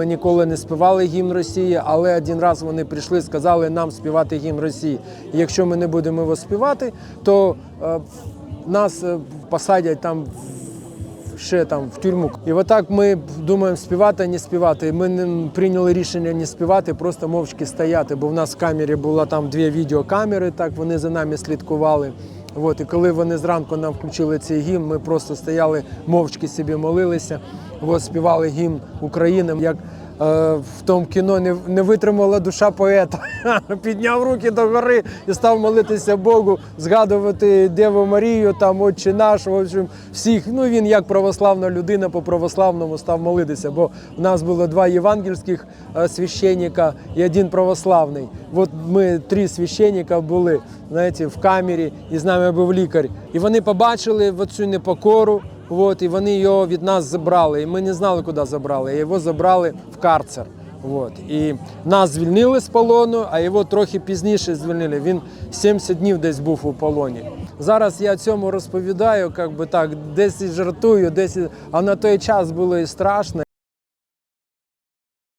ми ніколи не співали гімн Росії, але один раз вони прийшли, сказали нам співати гімн Росії. І якщо ми не будемо його співати, то е, нас е, посадять там ще там в тюрму. І отак ми думаємо співати, а не співати. Ми не прийняли рішення не співати, просто мовчки стояти, бо в нас в камері було там дві відеокамери, так вони за нами слідкували. От, і коли вони зранку нам включили цей гімн, ми просто стояли мовчки собі молилися, от, співали гімн України. Як в тому кіно не, не витримала душа поета. Підняв руки догори і став молитися Богу, згадувати Деву Марію, там Отче наш, в общем, всіх. Ну він як православна людина по православному став молитися. Бо в нас було два євангельських е, священника і один православний. От ми три священника були знаєте, в камері, і з нами був лікар. І вони побачили цю непокору. От, і вони його від нас забрали. І ми не знали, куди забрали. Його забрали в карцер. От. І нас звільнили з полону, а його трохи пізніше звільнили. Він 70 днів десь був у полоні. Зараз я цьому розповідаю, як би так, десь жартую, десь а на той час було і страшно.